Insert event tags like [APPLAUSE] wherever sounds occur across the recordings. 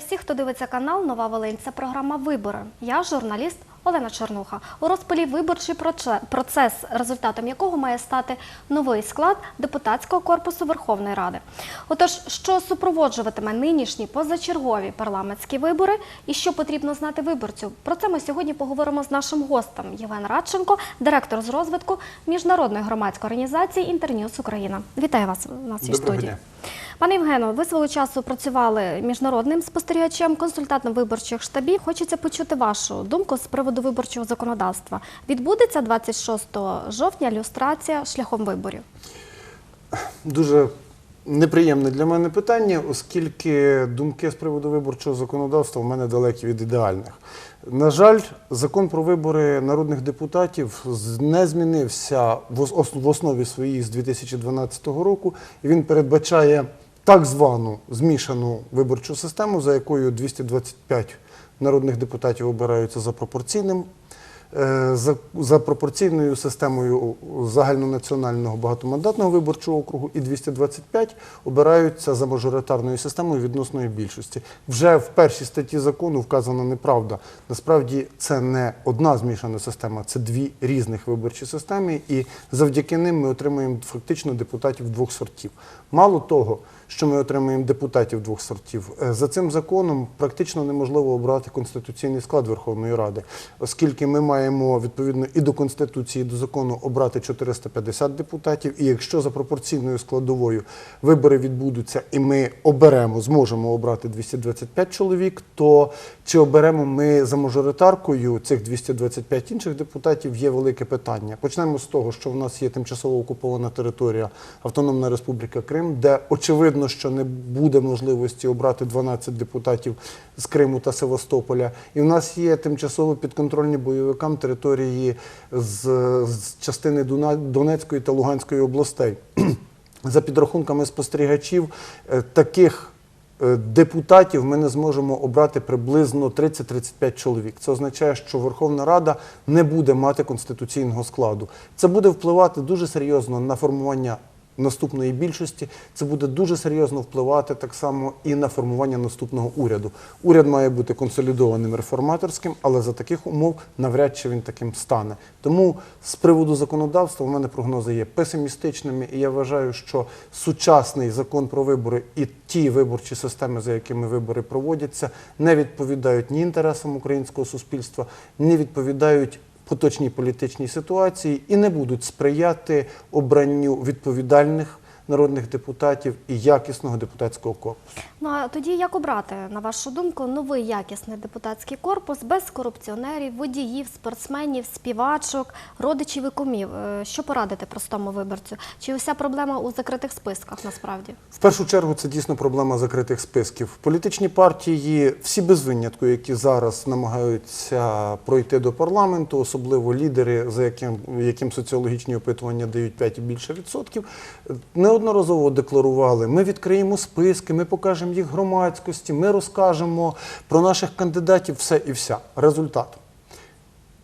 всіх, хто дивиться канал Нова Волинь. Це програма Вибори. Я журналіст Олена Чернуха. У розпалі виборчий процес, результатом якого має стати новий склад депутатського корпусу Верховної Ради. Отож, що супроводжуватиме нинішні позачергові парламентські вибори і що потрібно знати виборцю? Про це ми сьогодні поговоримо з нашим гостем Євген Радченко, директор з розвитку міжнародної громадської організації Інтерньюз Україна. Вітаю вас у нас в Доброго студії. дня. Пане Євгену, ви свого часу працювали міжнародним спостерігачем, консультантом виборчих штабів. Хочеться почути вашу думку з приводу виборчого законодавства. Відбудеться 26 жовтня люстрація шляхом виборів? Дуже неприємне для мене питання, оскільки думки з приводу виборчого законодавства в мене далекі від ідеальних. На жаль, закон про вибори народних депутатів не змінився в ос- ос- в основі своїй з 2012 року. Він передбачає так звану змішану виборчу систему, за якою 225 народних депутатів обираються за пропорційним Е, за, за пропорційною системою загальнонаціонального багатомандатного виборчого округу і 225 обираються за мажоритарною системою відносної більшості. Вже в першій статті закону вказана неправда. Насправді це не одна змішана система, це дві різних виборчі системи, і завдяки ним ми отримуємо фактично депутатів двох сортів. Мало того, що ми отримуємо депутатів двох сортів. Е, За цим законом практично неможливо обрати конституційний склад Верховної Ради, оскільки ми маємо відповідно і до конституції, і до закону обрати 450 депутатів. І якщо за пропорційною складовою вибори відбудуться, і ми оберемо, зможемо обрати 225 чоловік, то чи оберемо ми за мажоритаркою цих 225 інших депутатів є велике питання. Почнемо з того, що в нас є тимчасово окупована територія Автономна Республіка Крим, де очевидно, що не буде можливості обрати 12 депутатів з Криму та Севастополя. І в нас є тимчасово підконтрольні бойовикам території з, з частини Донецької та Луганської областей. [CLEARS THROAT] За підрахунками спостерігачів, е, таких е, депутатів ми не зможемо обрати приблизно 30-35 чоловік. Це означає, що Верховна Рада не буде мати конституційного складу. Це буде впливати дуже серйозно на формування наступної більшості. Це буде дуже серйозно впливати так само і на формування наступного уряду. Уряд має бути консолідованим реформаторським, але за таких умов навряд чи він таким стане. Тому з приводу законодавства у мене прогнози є песимістичними, і я вважаю, що сучасний закон про вибори і ті виборчі системи, за якими вибори проводяться, не відповідають ні інтересам українського суспільства, не відповідають поточній політичній ситуації і не будуть сприяти обранню відповідальних народних депутатів і якісного депутатського корпусу. Ну а тоді як обрати, на вашу думку, новий якісний депутатський корпус без корупціонерів, водіїв, спортсменів, співачок, родичів і кумів? Е, Що порадити простому виборцю? Чи уся проблема у закритих списках насправді? В першу чергу це дійсно проблема закритих списків. Політичні партії, всі без винятку, які зараз намагаються пройти до парламенту, особливо лідери, за яким, яким соціологічні опитування дають 5 і більше відсотків, неодноразово декларували: ми відкриємо списки, ми покажемо їх громадськості, ми розкажемо про наших кандидатів все і вся. Результат.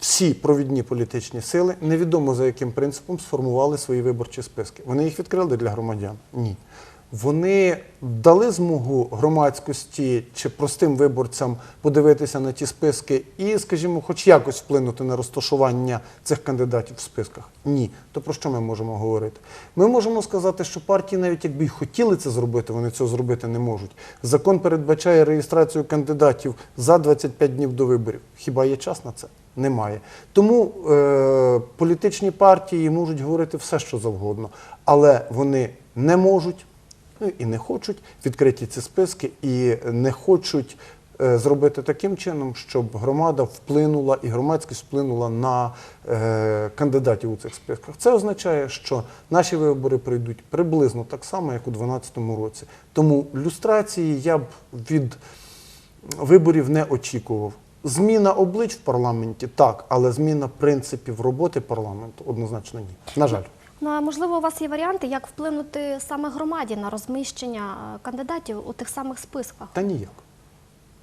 Всі провідні політичні сили, невідомо за яким принципом, сформували свої виборчі списки. Вони їх відкрили для громадян? Ні. Вони дали змогу громадськості чи простим виборцям подивитися на ті списки і, скажімо, хоч якось вплинути на розташування цих кандидатів в списках? Ні. То про що ми можемо говорити? Ми можемо сказати, що партії, навіть якби й хотіли це зробити, вони цього зробити не можуть. Закон передбачає реєстрацію кандидатів за 25 днів до виборів. Хіба є час на це? Немає. Тому е, політичні партії можуть говорити все, що завгодно, але вони не можуть ну, і не хочуть відкриті ці списки, і не хочуть е, зробити таким чином, щоб громада вплинула і громадськість вплинула на е, кандидатів у цих списках. Це означає, що наші вибори пройдуть приблизно так само, як у 2012 році. Тому люстрації я б від виборів не очікував. Зміна облич в парламенті так, але зміна принципів роботи парламенту однозначно ні. На жаль. Ну а можливо, у вас є варіанти, як вплинути саме громаді на розміщення е, кандидатів у тих самих списках? Та ніяк.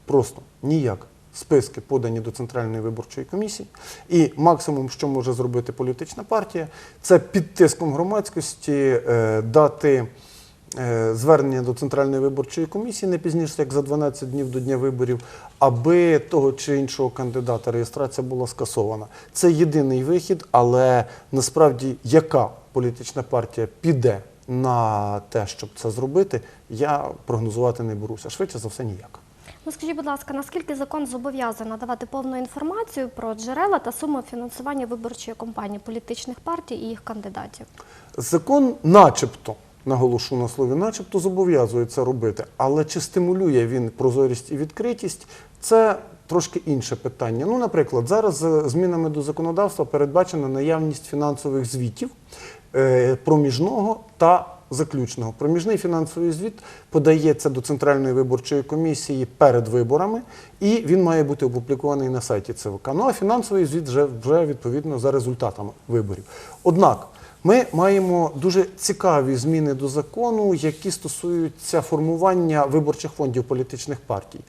Просто ніяк. Списки подані до Центральної виборчої комісії, і максимум, що може зробити політична партія, це під тиском громадськості е, дати звернення до Центральної виборчої комісії не пізніше, як за 12 днів до дня виборів, аби того чи іншого кандидата реєстрація була скасована. Це єдиний вихід, але насправді яка політична партія піде на те, щоб це зробити, я прогнозувати не беруся. Швидше за все, ніяк. Ну скажіть, будь ласка, наскільки закон зобов'язує надавати повну інформацію про джерела та суми фінансування виборчої кампанії політичних партій і їх кандидатів? Закон, начебто, наголошу на слові, начебто зобов'язує це робити, але чи стимулює він прозорість і відкритість, це трошки інше питання. Ну, наприклад, зараз з змінами до законодавства передбачена наявність фінансових звітів е, проміжного та заключного. Проміжний фінансовий звіт подається до Центральної виборчої комісії перед виборами, і він має бути опублікований на сайті ЦВК. Ну а фінансовий звіт вже, вже відповідно за результатами виборів. Однак ми маємо дуже цікаві зміни до закону, які стосуються формування виборчих фондів політичних партій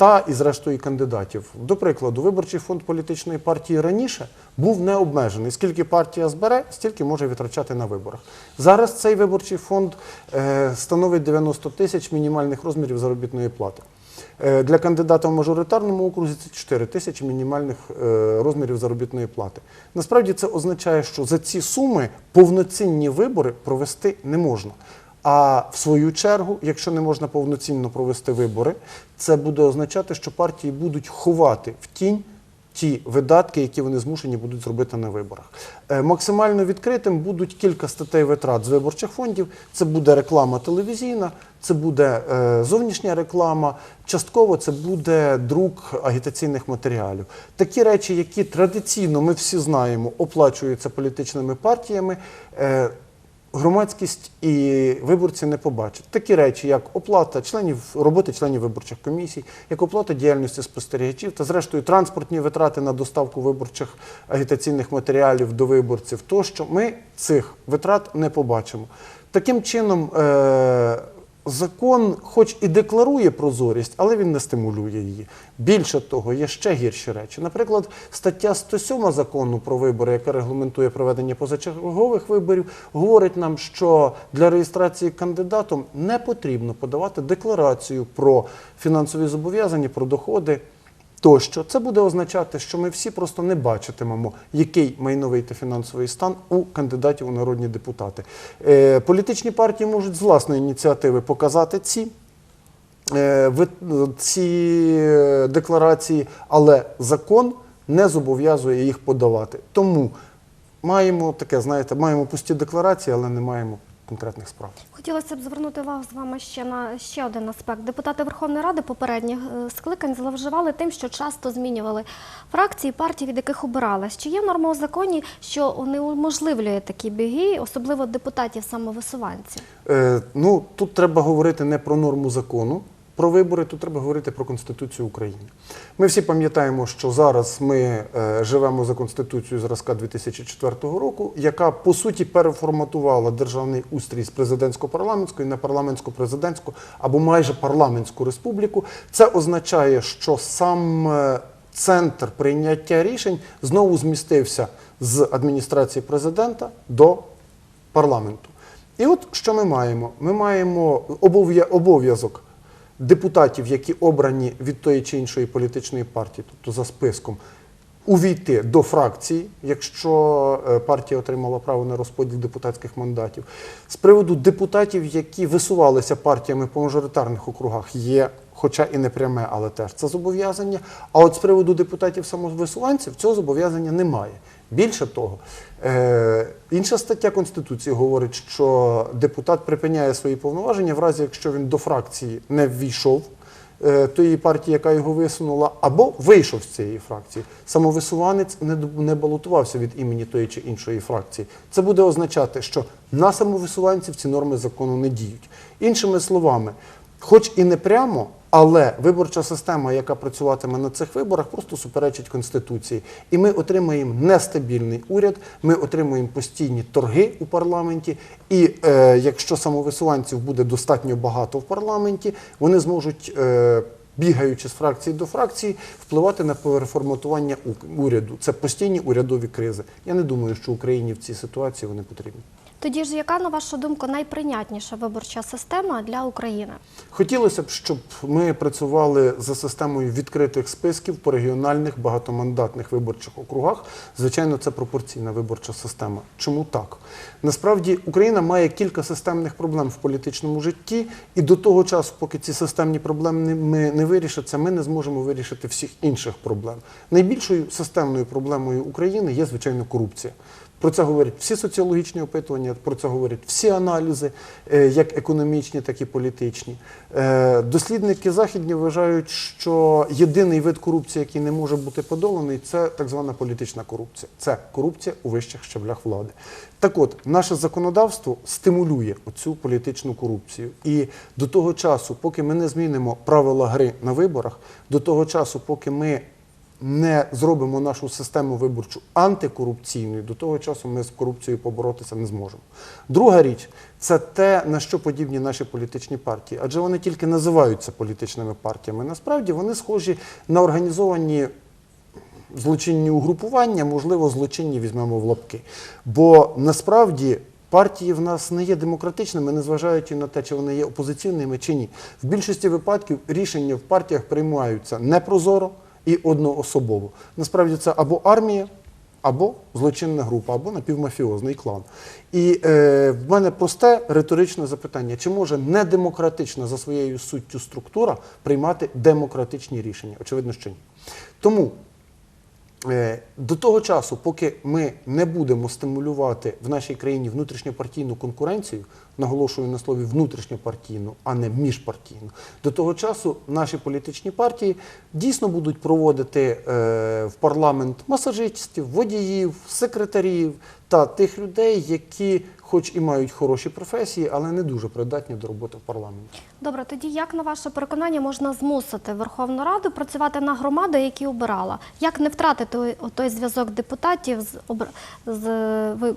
та і зрештою кандидатів. До прикладу, виборчий фонд політичної партії раніше був не обмежений. Скільки партія збере, стільки може витрачати на виборах. Зараз цей виборчий фонд е, становить 90 тисяч мінімальних розмірів заробітної плати. Е, Для кандидата в мажоритарному окрузі це 4 тисячі мінімальних е, розмірів заробітної плати. Насправді це означає, що за ці суми повноцінні вибори провести не можна. А в свою чергу, якщо не можна повноцінно провести вибори, це буде означати, що партії будуть ховати в тінь ті видатки, які вони змушені будуть зробити на виборах. Е, Максимально відкритим будуть кілька статей витрат з виборчих фондів. Це буде реклама телевізійна, це буде е, зовнішня реклама, частково це буде друк агітаційних матеріалів. Такі речі, які традиційно ми всі знаємо, оплачуються політичними партіями. Громадськість і виборці не побачать такі речі, як оплата членів роботи членів виборчих комісій, як оплата діяльності спостерігачів та, зрештою, транспортні витрати на доставку виборчих агітаційних матеріалів до виборців. Тощо ми цих витрат не побачимо. Таким чином, е- закон, хоч і декларує прозорість, але він не стимулює її. Більше того, є ще гірші речі. Наприклад, стаття 107 закону про вибори, яка регламентує проведення позачергових виборів, говорить нам, що для реєстрації кандидатом не потрібно подавати декларацію про фінансові зобов'язання, про доходи. Тощо це буде означати, що ми всі просто не бачитимемо, який майновий та фінансовий стан у кандидатів у народні депутати. Е, політичні партії можуть з власної ініціативи показати ці, е, ці е, декларації, але закон не зобов'язує їх подавати. Тому маємо таке, знаєте, маємо пусті декларації, але не маємо конкретних справ. Хотілося б звернути увагу з вами ще на ще один аспект. Депутати Верховної Ради попередніх е, скликань зловживали тим, що часто змінювали фракції партії, від яких обиралась. Чи є норма у законі, що унеможливлює такі біги, особливо депутатів самовисуванців? Е, ну, тут треба говорити не про норму закону. Про вибори тут треба говорити про Конституцію України. Ми всі пам'ятаємо, що зараз ми е, живемо за Конституцією зразка 2004 року, яка по суті переформатувала державний устрій з президентсько-парламентської на парламентсько-президентську або майже парламентську республіку. Це означає, що сам е, центр прийняття рішень знову змістився з адміністрації президента до парламенту. І от що ми маємо? Ми маємо обов'я- обов'язок депутатів, які обрані від тої чи іншої політичної партії, тобто за списком, увійти до фракції, якщо е, партія отримала право на розподіл депутатських мандатів. З приводу депутатів, які висувалися партіями по мажоритарних округах, є, хоча і не пряме, але теж це зобов'язання. А от з приводу депутатів самовисуванців цього зобов'язання немає. Більше того, е, інша стаття Конституції говорить, що депутат припиняє свої повноваження в разі, якщо він до фракції не ввійшов е, тої партії, яка його висунула, або вийшов з цієї фракції. Самовисуванець не, балотувався від імені тої чи іншої фракції. Це буде означати, що на самовисуванців ці норми закону не діють. Іншими словами, хоч і не прямо, але виборча система, яка працюватиме на цих виборах, просто суперечить Конституції. І ми отримаємо нестабільний уряд, ми отримуємо постійні торги у парламенті. І е, якщо самовисуванців буде достатньо багато в парламенті, вони зможуть. Е, Бігаючи з фракції до фракції, впливати на переформатування уряду. Це постійні урядові кризи. Я не думаю, що Україні в цій ситуації вони потрібні. Тоді ж, яка на вашу думку найприйнятніша виборча система для України? Хотілося б, щоб ми працювали за системою відкритих списків по регіональних багатомандатних виборчих округах. Звичайно, це пропорційна виборча система. Чому так? Насправді Україна має кілька системних проблем в політичному житті, і до того часу, поки ці системні проблеми не- вирішаться, ми не зможемо вирішити всіх інших проблем. Найбільшою системною проблемою України є звичайно корупція. Про це говорять всі соціологічні опитування, про це говорять всі аналізи, е, як економічні, так і політичні. Е, Дослідники західні вважають, що єдиний вид корупції, який не може бути подоланий, це так звана політична корупція. Це корупція у вищих щаблях влади. Так от, наше законодавство стимулює оцю політичну корупцію. І до того часу, поки ми не змінимо правила гри на виборах, до того часу, поки ми не зробимо нашу систему виборчу антикорупційною, до того часу ми з корупцією поборотися не зможемо. Друга річ це те, на що подібні наші політичні партії, адже вони тільки називаються політичними партіями. Насправді вони схожі на організовані злочинні угрупування, можливо, злочинні візьмемо в лапки. Бо насправді партії в нас не є демократичними, незважаючи на те, чи вони є опозиційними чи ні. В більшості випадків рішення в партіях приймаються непрозоро і одноособово. Насправді це або армія. Або злочинна група, або напівмафіозний клан. І е, в мене просте риторичне запитання: чи може недемократична за своєю суттю структура приймати демократичні рішення? Очевидно, що ні. Тому До того часу, поки ми не будемо стимулювати в нашій країні внутрішньопартійну конкуренцію, наголошую на слові внутрішньопартійну, а не міжпартійну, до того часу наші політичні партії дійсно будуть проводити е, в парламент масажистів, водіїв, секретарів та тих людей, які, хоч і мають хороші професії, але не дуже придатні до роботи в парламенті. Добре, тоді як на ваше переконання можна змусити Верховну Раду працювати на громаду, які обирала? Як не втратити той, зв'язок депутатів з, обр... з,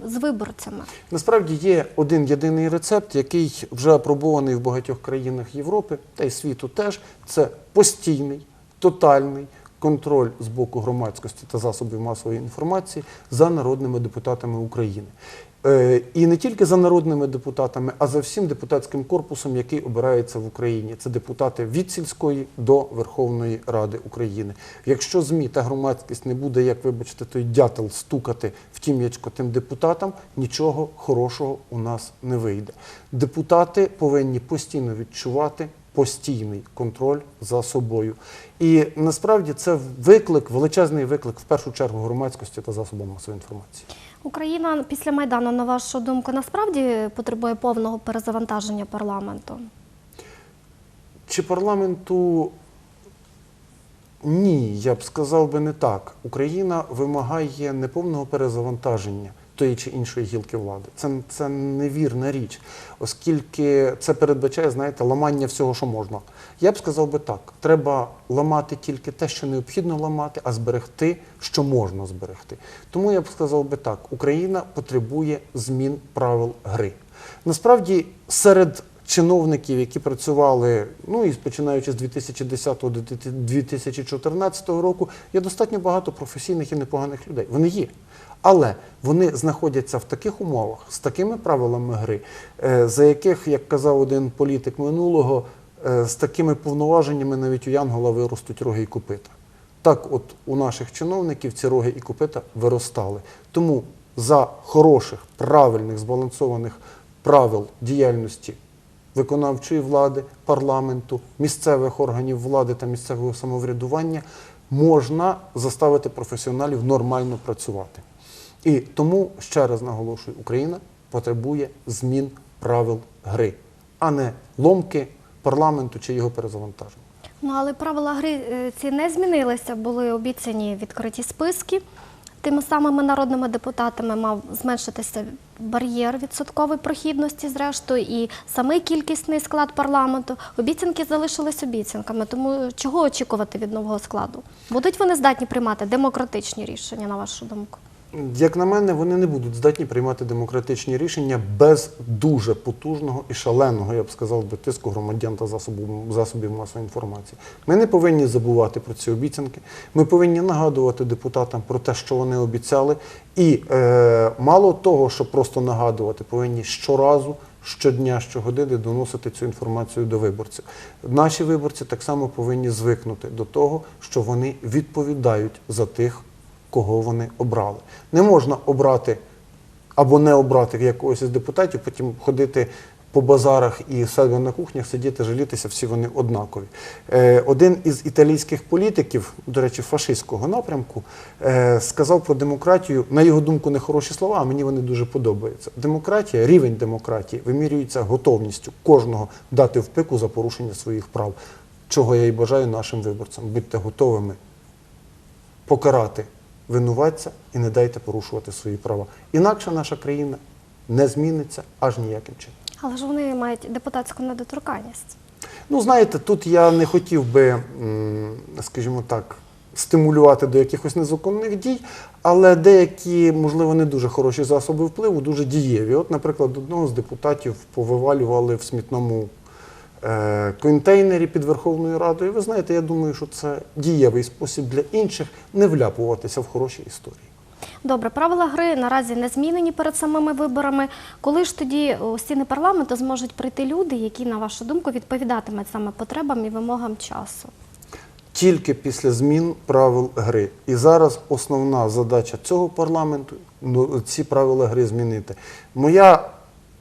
з виборцями? Насправді є один єдиний рецепт, який вже апробований в багатьох країнах Європи та й світу теж. Це постійний, тотальний контроль з боку громадськості та засобів масової інформації за народними депутатами України. Е, І не тільки за народними депутатами, а за всім депутатським корпусом, який обирається в Україні. Це депутати від сільської до Верховної Ради України. Якщо ЗМІ та громадськість не буде, як вибачте, той дятел стукати в тім'ячко тим депутатам, нічого хорошого у нас не вийде. Депутати повинні постійно відчувати. Постійний контроль за собою, і насправді це виклик, величезний виклик в першу чергу громадськості та засобам масової інформації. Україна після Майдану, на вашу думку, насправді потребує повного перезавантаження парламенту? Чи парламенту ні, я б сказав би не так. Україна вимагає неповного перезавантаження тої чи іншої гілки влади. Це, це невірна річ, оскільки це передбачає, знаєте, ламання всього, що можна. Я б сказав би так: треба ламати тільки те, що необхідно ламати, а зберегти, що можна зберегти. Тому я б сказав би так: Україна потребує змін правил гри. Насправді, серед чиновників, які працювали, ну і починаючи з 2010 до 2014 року, є достатньо багато професійних і непоганих людей. Вони є. Але вони знаходяться в таких умовах, з такими правилами гри, е, за яких, як казав один політик минулого, е, з такими повноваженнями навіть у Янгола виростуть роги і копита. Так, от у наших чиновників ці роги і копита виростали. Тому за хороших, правильних, збалансованих правил діяльності виконавчої влади, парламенту, місцевих органів влади та місцевого самоврядування можна заставити професіоналів нормально працювати. І тому, ще раз наголошую, Україна потребує змін правил гри, а не ломки парламенту чи його перезавантаження. Ну але правила гри е, ці не змінилися. Були обіцяні відкриті списки. Тими самими народними депутатами мав зменшитися бар'єр відсоткової прохідності, зрештою, і самий кількісний склад парламенту. Обіцянки залишились обіцянками. Тому чого очікувати від нового складу? Будуть вони здатні приймати демократичні рішення, на вашу думку? Як на мене, вони не будуть здатні приймати демократичні рішення без дуже потужного і шаленого, я б сказав би, тиску громадян та засобів, засобів масової інформації. Ми не повинні забувати про ці обіцянки. Ми повинні нагадувати депутатам про те, що вони обіцяли. І е, мало того, що просто нагадувати, повинні щоразу, щодня, щогодини доносити цю інформацію до виборців. Наші виборці так само повинні звикнути до того, що вони відповідають за тих кого вони обрали. Не можна обрати або не обрати якогось із депутатів, потім ходити по базарах і себе на кухнях сидіти, жалітися, всі вони однакові. Е, один із італійських політиків, до речі, фашистського напрямку, е, сказав про демократію, на його думку, не хороші слова, а мені вони дуже подобаються. Демократія, рівень демократії вимірюється готовністю кожного дати в пику за порушення своїх прав. Чого я і бажаю нашим виборцям. Будьте готовими покарати винуватця і не дайте порушувати свої права. Інакше наша країна не зміниться аж ніяким чином. Але ж вони мають депутатську недоторканність. Ну, знаєте, тут я не хотів би, скажімо так, стимулювати до якихось незаконних дій, але деякі, можливо, не дуже хороші засоби впливу, дуже дієві. От, наприклад, одного з депутатів повивалювали в смітному контейнері під Верховною Радою. Ви знаєте, я думаю, що це дієвий спосіб для інших не вляпуватися в хороші історії. Добре, правила гри наразі не змінені перед самими виборами. Коли ж тоді у стіни парламенту зможуть прийти люди, які, на вашу думку, відповідатимуть саме потребам і вимогам часу? тільки після змін правил гри. І зараз основна задача цього парламенту ну, ці правила гри змінити. Моя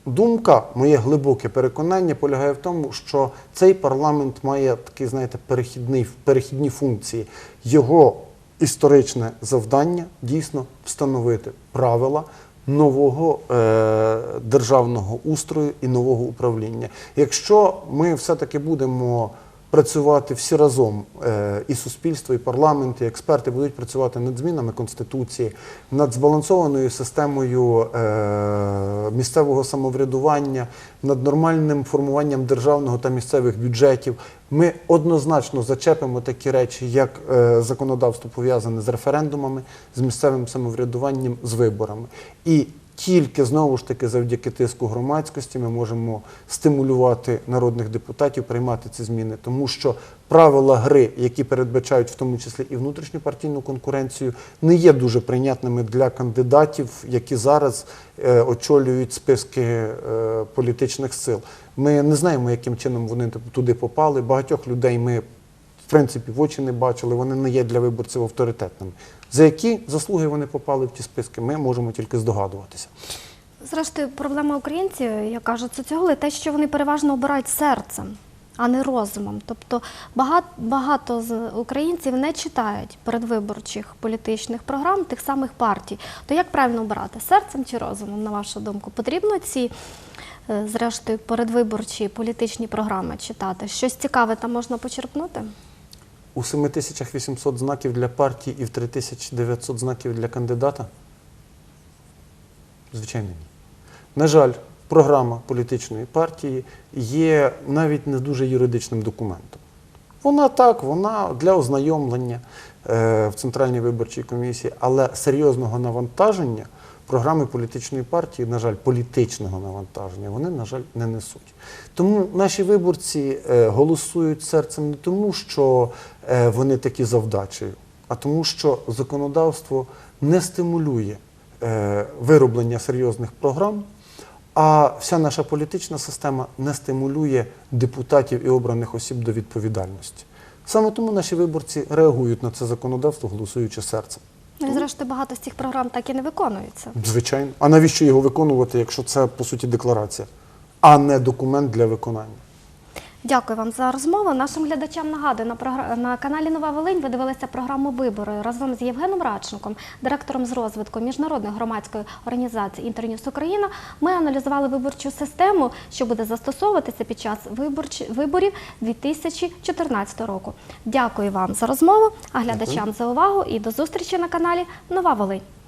думка, моє глибоке переконання полягає в тому, що цей парламент має такі, знаєте, перехідний, перехідні функції. Його історичне завдання дійсно встановити правила. Нового е, державного устрою і нового управління. Якщо ми все-таки будемо працювати всі разом, е, і суспільство, і парламент, і експерти будуть працювати над змінами конституції, над збалансованою системою е, місцевого самоврядування, над нормальним формуванням державного та місцевих бюджетів. Ми однозначно зачепимо такі речі, як е, законодавство пов'язане з референдумами, з місцевим самоврядуванням, з виборами. І тільки знову ж таки завдяки тиску громадськості ми можемо стимулювати народних депутатів приймати ці зміни, тому що правила гри, які передбачають в тому числі і внутрішню партійну конкуренцію, не є дуже прийнятними для кандидатів, які зараз е, очолюють списки е, політичних сил. Ми не знаємо, яким чином вони туди попали. Багатьох людей ми в принципі в очі не бачили, вони не є для виборців авторитетними. За які заслуги вони попали в ті списки, ми можемо тільки здогадуватися. Зрештою, проблема українців, як кажуть соціологи, те, що вони переважно обирають серцем, а не розумом. Тобто багато, багато з українців не читають передвиборчих політичних програм тих самих партій. То як правильно обирати серцем чи розумом, на вашу думку? Потрібно ці, е, зрештою, передвиборчі політичні програми читати? Щось цікаве там можна почерпнути? У 7800 знаків для партії і в 3900 знаків для кандидата? Звичайно, ні. На жаль, програма політичної партії є навіть не дуже юридичним документом. Вона так, вона для ознайомлення е, в Центральній виборчій комісії, але серйозного навантаження програми політичної партії, на жаль, політичного навантаження, вони, на жаль, не несуть. Тому наші виборці е, голосують серцем не тому, що вони такі завдачею, а тому, що законодавство не стимулює е, вироблення серйозних програм. А вся наша політична система не стимулює депутатів і обраних осіб до відповідальності. Саме тому наші виборці реагують на це законодавство, голосуючи серцем. Ну, і зрештою, багато з цих програм так і не виконуються. Звичайно. А навіщо його виконувати, якщо це по суті декларація, а не документ для виконання? Дякую вам за розмову. Нашим глядачам нагадую, на, програ... на каналі Нова Волинь ви дивилися програму Вибори разом з Євгеном Радченком, директором з розвитку міжнародної громадської організації Інтерньюз Україна. Ми аналізували виборчу систему, що буде застосовуватися під час виборч... виборів 2014 року. Дякую вам за розмову, а глядачам за увагу і до зустрічі на каналі Нова Волинь.